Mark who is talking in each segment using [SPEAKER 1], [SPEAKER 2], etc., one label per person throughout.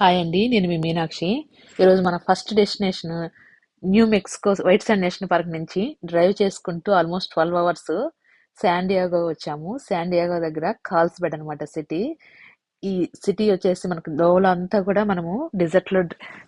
[SPEAKER 1] Hi అండి నేను మీ మీనాక్షి. ఈరోజు మన first destination New Mexico white sand national park నుంచి డ్రైవ్ చేసుకుంటూ almost twelve hours San Diego వచ్చాము. శాండియాగో దగ్గర కాల్స్బెడ్ అనమాట సిటీ. ఈ సిటీ వచ్చేసి మనకు దోవల అంతా కూడా మనము desert లో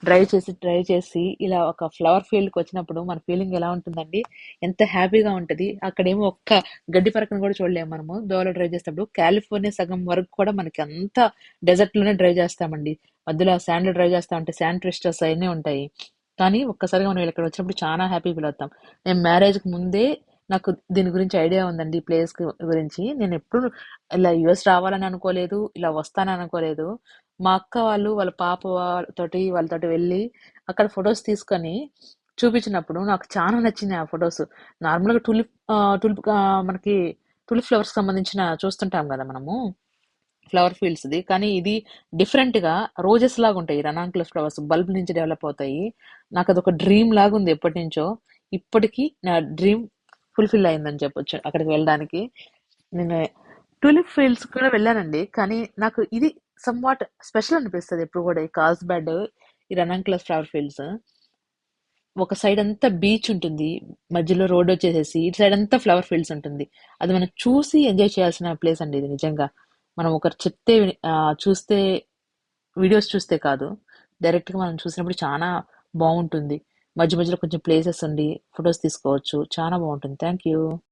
[SPEAKER 1] డ్రైవ్ చేసి డ్రైవ్ చేసి ఇలా ఒక ఫ్లవర్ ఫీల్డ్కి వచ్చినప్పుడు మన ఫీలింగ్ ఎలా ఉంటుందండి? ఎంత హ్యాపీగా ఉంటుంది? అక్కడేమో ఒక్క గడ్డి పరకను కూడా చూడలేము మనము. దోవలో డ్రైవ్ చేసేటప్పుడు కాలిఫోర్నియా సగం వరకు కూడా మనకి అంత desert లోనే డ్రైవ్ చేస్తామండి. మధ్యలో శాండ్ డ్రైవ్ చేస్తా ఉంటే శాండ్ ట్విస్టర్స్ అవన్నీ ఉంటాయి. కానీ ఒక్కసారిగా మనం ఇక్కడ వచ్చినప్పుడు చాలా హ్యాపీ ఫీల్ అవుతాం. నేను మ్యారేజ్కి ముందే నాకు దీని గురించి ఐడియా ఉందండి ఈ ప్లేస్ గురించి. నేను ఎప్పుడు ఇలా యుఎస్ రావాలని అనుకోలేదు ఇలా వస్తానని అనుకోలేదు. మా అక్క వాళ్ళు వాళ్ళ పాప వాళ్ళతోటి వాళ్ళతోటి వెళ్ళి అక్కడ ఫొటోస్ తీసుకొని చూపించినప్పుడు నాకు చాలా నచ్చింది ఆ ఫొటోస్. నార్మల్గా టులిప్ టులిప్ మనకి టులిప్ ఫ్లవర్స్ సంబంధించిన చూస్తుంటాం కదా మనము ఫ్లవర్ ఫీల్డ్స్ ది కానీ ఇది డిఫరెంట్గా రోజెస్ లాగా ఉంటాయి. రనాంకులస్ ఫ్లవర్స్ బల్బ్ నుంచి డెవలప్ అవుతాయి. నాకు అదొక డ్రీమ్ లాగా ఉంది ఎప్పటి నుంచో ఇప్పటికీ నా డ్రీమ్ ఫుల్ఫిల్ అయిందని చెప్పొచ్చు అక్కడికి వెళ్ళడానికి. నేను టూలిప్ ఫీల్డ్స్ కూడా వెళ్ళానండి. కానీ నాకు ఇది సమ్ వాట్ స్పెషల్ అనిపిస్తుంది ఎప్పుడు కూడా ఈ కాల్స్ బ్యాడ్ ఈ రనాంకులస్ ఫ్లవర్ ఫీల్డ్స్ ఒక సైడ్ అంతా బీచ్ ఉంటుంది. మధ్యలో రోడ్ వచ్చేసేసి ఇటు సైడ్ అంతా ఫ్లవర్ ఫీల్డ్స్ ఉంటుంది. అది మనం చూసి ఎంజాయ్ చేయాల్సిన ప్లేస్ అండి ఇది నిజంగా. మనం ఒకరు చెప్తే చూస్తే వీడియోస్ చూస్తే కాదు. డైరెక్ట్గా మనం చూసినప్పుడు చాలా బాగుంటుంది. మధ్య మధ్యలో కొంచెం ప్లేసెస్ ఉండి ఫొటోస్ తీసుకోవచ్చు. చాలా బాగుంటుంది. Thank you